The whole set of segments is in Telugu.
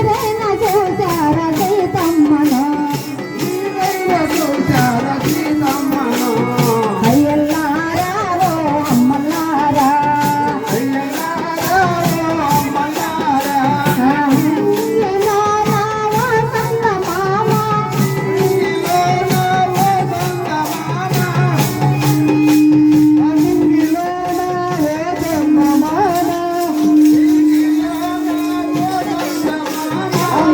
ശരണ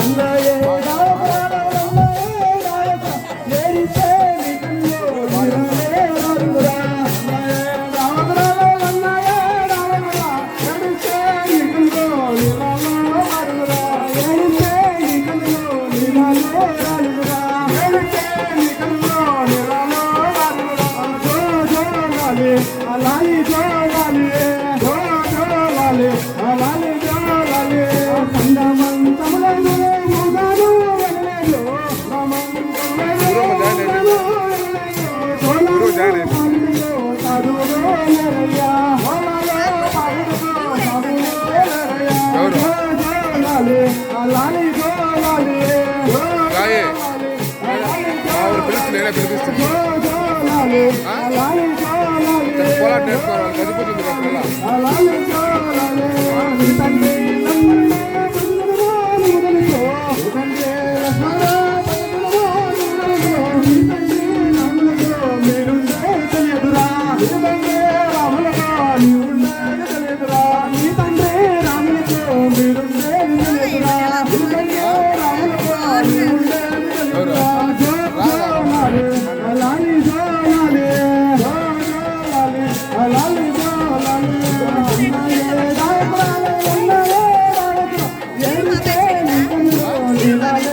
Anaya. నేనే పిలిపిస్తున్నాను పోరాటం చేసుకోవాలి చనిపోతుంది alive.